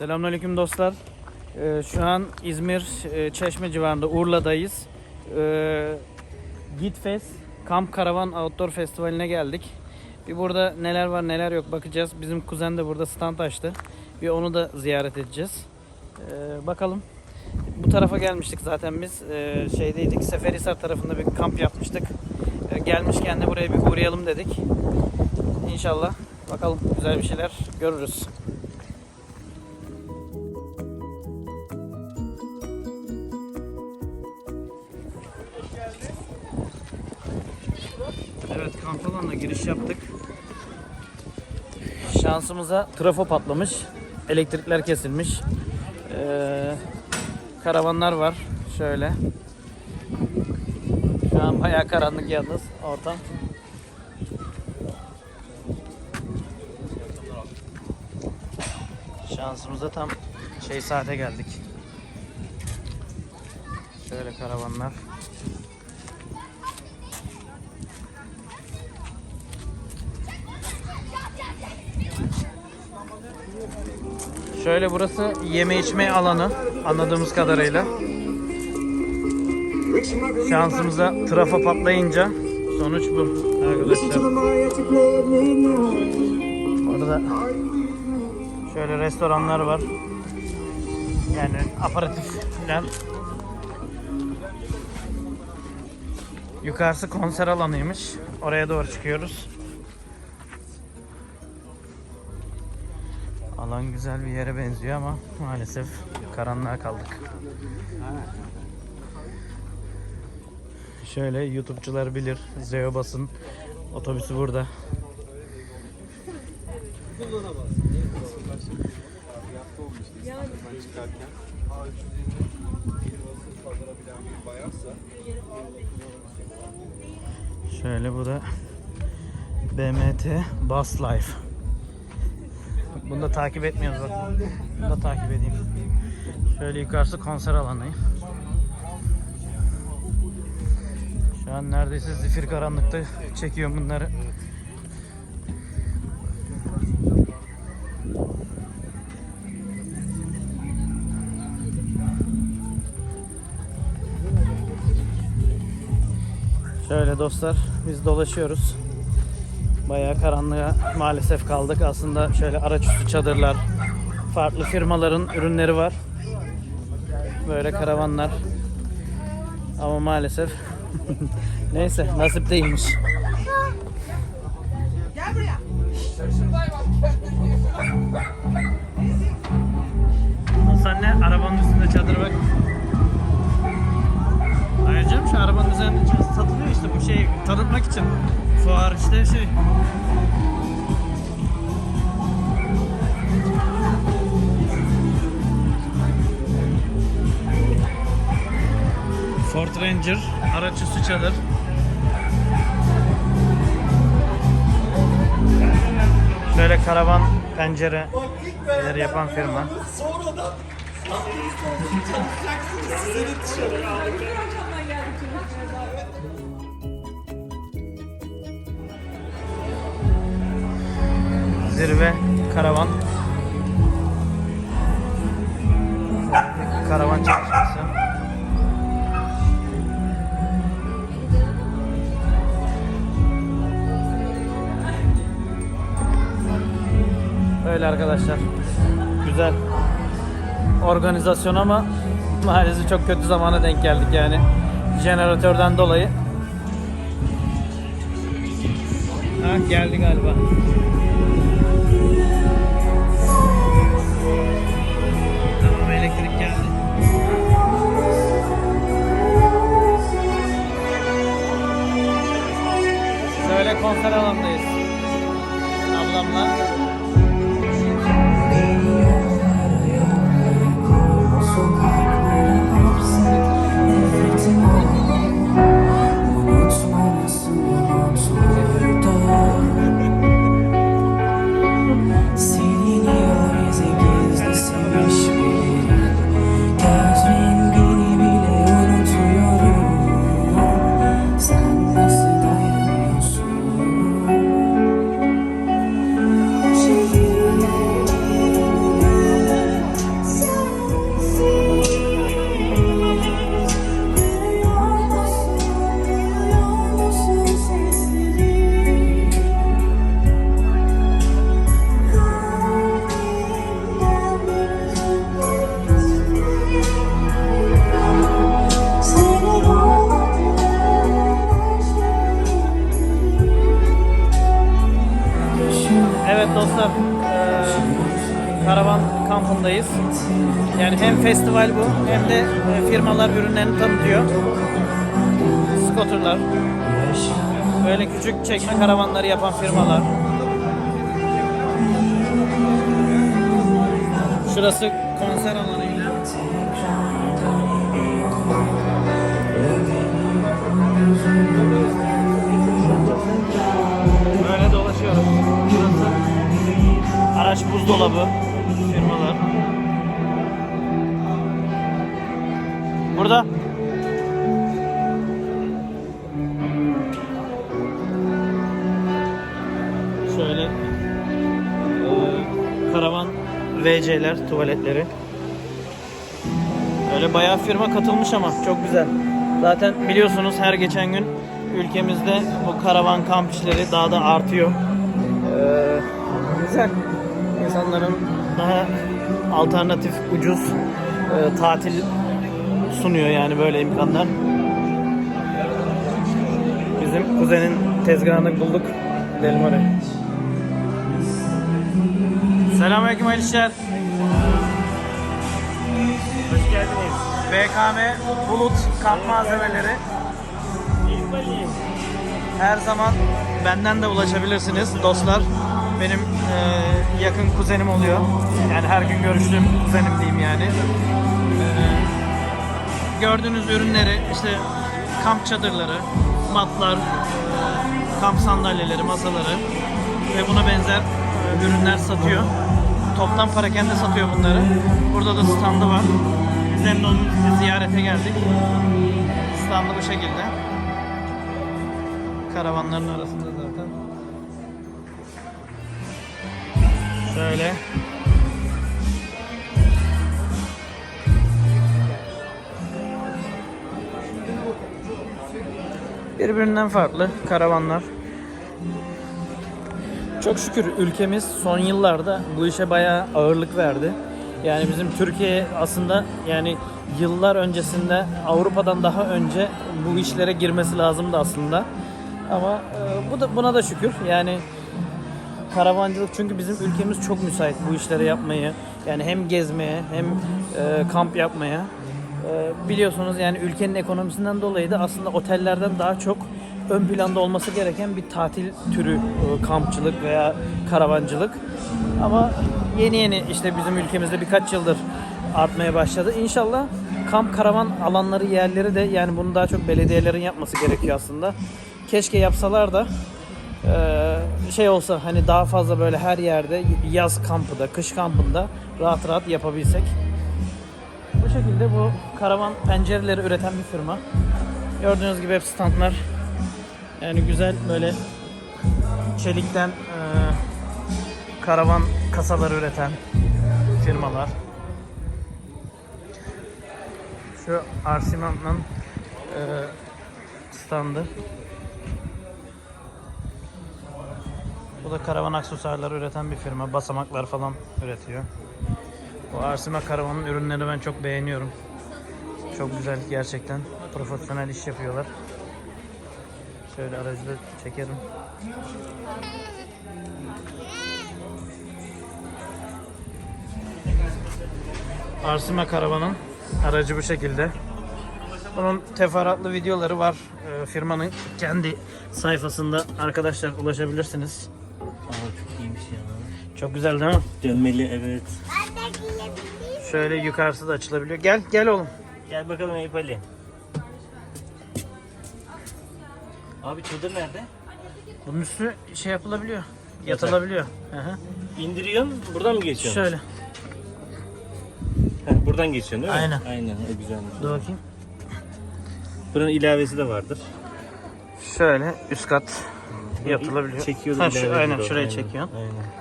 Selamünaleyküm dostlar. Ee, şu an İzmir e, Çeşme civarında Urla'dayız. Ee, Gitfest Kamp Karavan Outdoor Festivali'ne geldik. Bir burada neler var neler yok bakacağız. Bizim kuzen de burada stand açtı. Bir onu da ziyaret edeceğiz. Ee, bakalım. Bu tarafa gelmiştik zaten biz. Ee, şeydeydik. Seferihisar tarafında bir kamp yapmıştık. Ee, gelmişken de buraya bir uğrayalım dedik. İnşallah. Bakalım güzel bir şeyler görürüz. Kamp alanına giriş yaptık. Şansımıza trafo patlamış. Elektrikler kesilmiş. Ee, karavanlar var. Şöyle. Şu an bayağı karanlık yalnız ortam. Şansımıza tam şey saate geldik. Şöyle karavanlar. Şöyle burası yeme içme alanı anladığımız kadarıyla. Şansımıza trafo patlayınca sonuç bu arkadaşlar. Orada şöyle restoranlar var. Yani aparatifler. Yukarısı konser alanıymış. Oraya doğru çıkıyoruz. Alan güzel bir yere benziyor ama maalesef karanlığa kaldık. Şöyle YouTube'cular bilir. Zeobas'ın otobüsü burada. Şöyle bu da BMT Bus Life. Bunu da takip etmiyoruz bak. Bunu da takip edeyim. Şöyle yukarısı konser alanı. Şu an neredeyse zifir karanlıkta çekiyorum bunları. Şöyle dostlar biz dolaşıyoruz. Bayağı karanlığa maalesef kaldık. Aslında şöyle araçüstü çadırlar, farklı firmaların ürünleri var. Böyle karavanlar. Ama maalesef neyse nasip değilmiş. Nasıl anne arabanın üstünde çadır bak. Ayrıca şu arabanın üzerinde satılıyor işte bu şey tanıtmak için. Fuar işte şey. Ford Ranger araçüstü çadır. Şöyle karavan pencere şeyleri yapan firma. Sonradan. Size de dışarı. Zirve karavan. Karavan çalışması. Öyle arkadaşlar. Güzel organizasyon ama maalesef çok kötü zamana denk geldik yani. Jeneratörden dolayı. Ha geldi galiba. Konser alandayız. Ablamla. Karavan kampındayız. Yani hem festival bu hem de e, firmalar ürünlerini tanıtıyor. Scooterlar. Böyle küçük çekme karavanları yapan firmalar. Şurası konser alanıyla. Böyle buzdolabı firmalar. Burada şöyle e, karavan VC'ler tuvaletleri. Öyle bayağı firma katılmış ama çok güzel. Zaten biliyorsunuz her geçen gün ülkemizde bu karavan kamp işleri daha da artıyor. Ee, güzel. İnsanların daha alternatif, ucuz e, tatil sunuyor yani böyle imkanlar. Bizim kuzenin tezgahını bulduk. Gidelim oraya. Selamünaleyküm hayırlı işler. Hoş geldiniz. BKM Bulut kamp malzemeleri. Her zaman benden de ulaşabilirsiniz dostlar. Benim e, yakın kuzenim oluyor. Yani her gün görüştüğüm kuzenim diyeyim yani. E, gördüğünüz ürünleri işte kamp çadırları, matlar, e, kamp sandalyeleri, masaları ve buna benzer e, ürünler satıyor. Toptan parakende satıyor bunları. Burada da standı var. Biz de onun ziyarete geldik. Standı bu şekilde. Karavanların arasında Şöyle. Birbirinden farklı karavanlar. Çok şükür ülkemiz son yıllarda bu işe bayağı ağırlık verdi. Yani bizim Türkiye aslında yani yıllar öncesinde Avrupa'dan daha önce bu işlere girmesi lazımdı aslında. Ama e, bu da buna da şükür. Yani karavancılık çünkü bizim ülkemiz çok müsait bu işleri yapmayı. Yani hem gezmeye hem e, kamp yapmaya. E, biliyorsunuz yani ülkenin ekonomisinden dolayı da aslında otellerden daha çok ön planda olması gereken bir tatil türü e, kampçılık veya karavancılık. Ama yeni yeni işte bizim ülkemizde birkaç yıldır artmaya başladı. İnşallah kamp karavan alanları yerleri de yani bunu daha çok belediyelerin yapması gerekiyor aslında. Keşke yapsalar da şey olsa hani daha fazla böyle her yerde yaz kampında, kış kampında rahat rahat yapabilsek. Bu şekilde bu karavan pencereleri üreten bir firma. Gördüğünüz gibi hep standlar. Yani güzel böyle çelikten e, karavan kasaları üreten firmalar. Şu Arsiman'ın e, standı. Bu da karavan aksesuarları üreten bir firma. Basamaklar falan üretiyor. Bu Arsima karavanın ürünlerini ben çok beğeniyorum. Çok güzel gerçekten. Profesyonel iş yapıyorlar. Şöyle aracı da çekerim. Arsima karavanın aracı bu şekilde. Bunun teferruatlı videoları var. Ee, firmanın kendi sayfasında arkadaşlar ulaşabilirsiniz. Çok güzel değil mi? Dönmeli evet. Şöyle yukarısı da açılabiliyor. Gel, gel oğlum. Gel bakalım Eyüp Ali. Abi çadır nerede? Bunun üstü şey yapılabiliyor. Yatılabiliyor. Hı hı. İndiriyorsun buradan mı geçiyorsun? Şöyle. Heh, buradan geçiyorsun değil mi? Aynen. Aynen o güzelmiş. Dur bakayım. Buranın ilavesi de vardır. Şöyle üst kat yatılabiliyor. Çekiyordu Ha, şu, ilavesi aynen o. şuraya çekiyorsun. Aynen.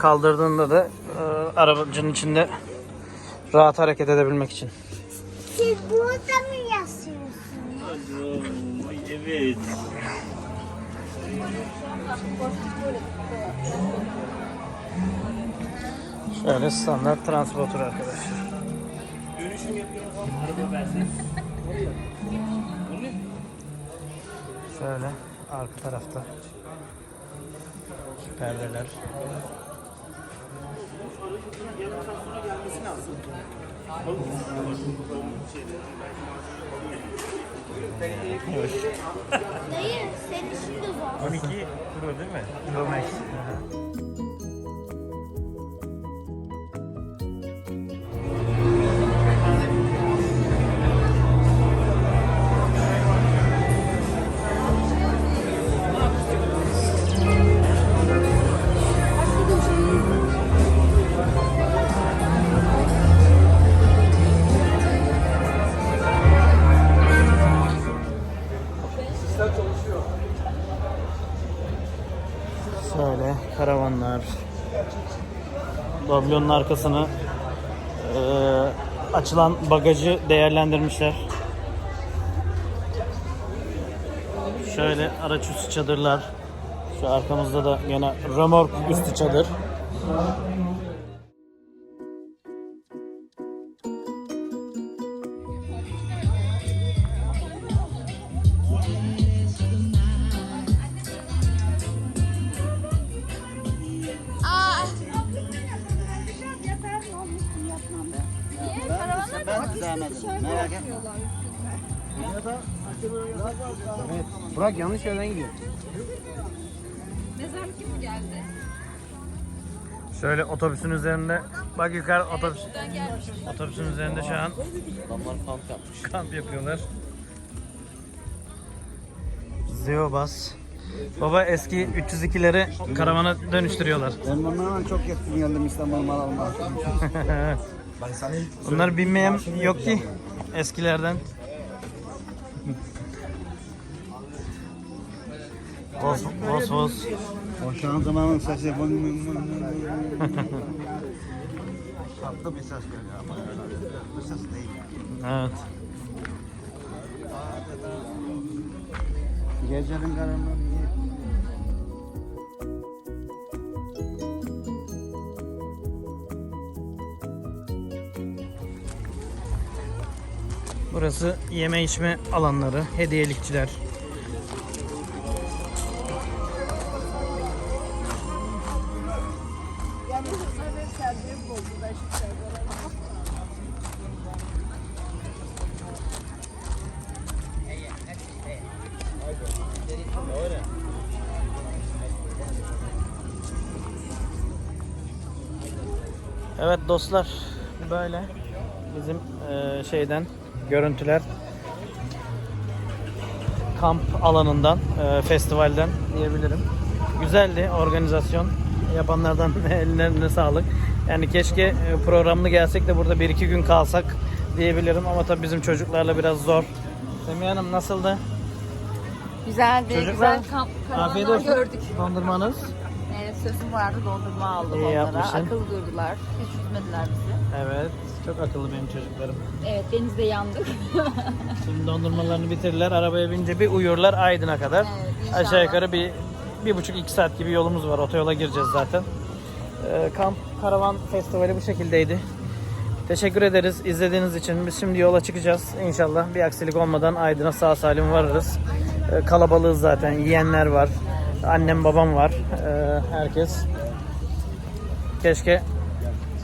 Kaldırdığında da e, aracın içinde rahat hareket edebilmek için. Siz burada mı Ay evet. Şöyle standart transporter arkadaşlar. Dönüşüm yapıyoruz. Hadi versin. Bu ne? Şöyle arka tarafta perdeler. Dayı senin şimdi zor. 12 Pro değil mi? Pro Davyonun arkasını eee, açılan bagajı değerlendirmişler. Şöyle araç üstü çadırlar. Şu arkamızda da yine remork üstü çadır. Burak yanlış yerden gidiyor. Şöyle otobüsün üzerinde bak yukarı otobüs. Otobüsün üzerinde şu an Adamlar kamp yapmış. kamp yapıyorlar. Zeobas. Baba eski 302'leri karavana dönüştürüyorlar. Ben bunlarla çok yakın geldim İstanbul'a mal almaya. Bunlar bilmeyen yok ki eskilerden. Vos vos vos. O şanzımanın sesi. Tatlı bir ses geliyor ama bu ses değil. Evet. Gecenin karanlığı Burası yeme içme alanları, hediyelikçiler. Evet dostlar böyle bizim eee, şeyden görüntüler kamp alanından eee, festivalden diyebilirim. Güzeldi organizasyon. Yapanlardan ellerine sağlık. Yani keşke e, programlı gelsek de burada bir iki gün kalsak diyebilirim ama tabii bizim çocuklarla biraz zor. Semih Hanım nasıldı? Güzeldi, Çocuklar, güzel kamp Afiyet olsun. gördük. Dondurmanız. Evet, sözüm vardı dondurma aldım İyi onlara. yapmışsın. Akıl durdular, hiç üzmediler bizi. Evet. Çok akıllı benim çocuklarım. Evet, denizde yandık. Şimdi dondurmalarını bitirirler. Arabaya binince bir uyurlar Aydın'a kadar. Evet, inşallah. Aşağı yukarı bir, bir buçuk iki saat gibi yolumuz var. Otoyola gireceğiz zaten. Ee, kamp Karavan Festivali bu şekildeydi. Teşekkür ederiz izlediğiniz için. Biz şimdi yola çıkacağız. İnşallah bir aksilik olmadan Aydın'a sağ salim varırız. Ee, kalabalığız zaten. Yiyenler var. Annem babam var. Ee, herkes. Keşke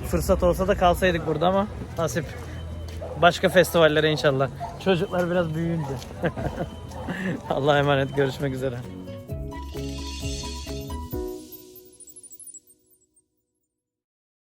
fırsat olsa da kalsaydık burada ama nasip. Başka festivallere inşallah. Çocuklar biraz büyüyünce. Allah'a emanet görüşmek üzere.